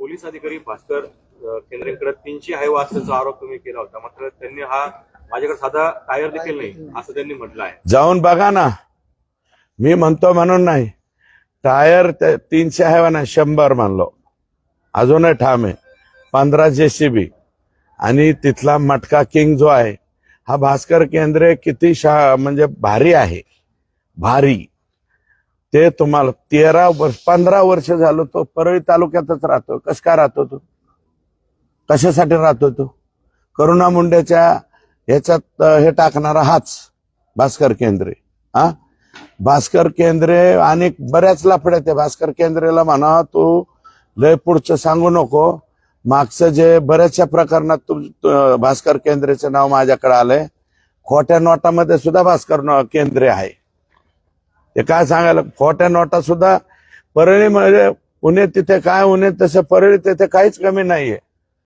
Police अधिकारी भास्कर केंद्रेकडे तीनशे आहे असल्याचा आरोप तुम्ही केला होता. मात्र त्यांनी हा माझ्याकडे साधा टायर देखील नाही असं त्यांनी म्हटलं आहे. जाऊन बघा ना. मी म्हणतो म्हणून नाही. टायर तीनशे आहे ना शंभर मानलो अजूनही ठाम आहे. पंधरा जेसीबी. आणि तिथला मटका किंग जो आहे हा भास्कर केंद्रे किती शा म्हणजे भारी आहे. भारी. ते तुम्हाला तेरा वर्ष पंधरा वर्ष झालं तो परळी तालुक्यातच राहतो कस काय राहतो तो? कशासाठी राहतो तो? करुणा मुंडेच्या ह्याच्यात हे टाकणारा हाच भास्कर केंद्रे. हा? भास्कर केंद्रे आणि बऱ्याच लफड्यात आहे भास्कर केंद्रेला म्हणा तू लय पुढचं सांगू नको. मागचं जे बऱ्याचशा प्रकरणात तुम भास्कर केंद्रेचं नाव माझ्याकडे आलंय. खोट्या नोटामध्ये सुद्धा भास्कर केंद्रे आहे. ते काय सांगायला? खोट्या नोटा सुद्धा परळी म्हणजे पुणे तिथे काय उन्हे तसं परळी तिथे काहीच कमी नाहीये.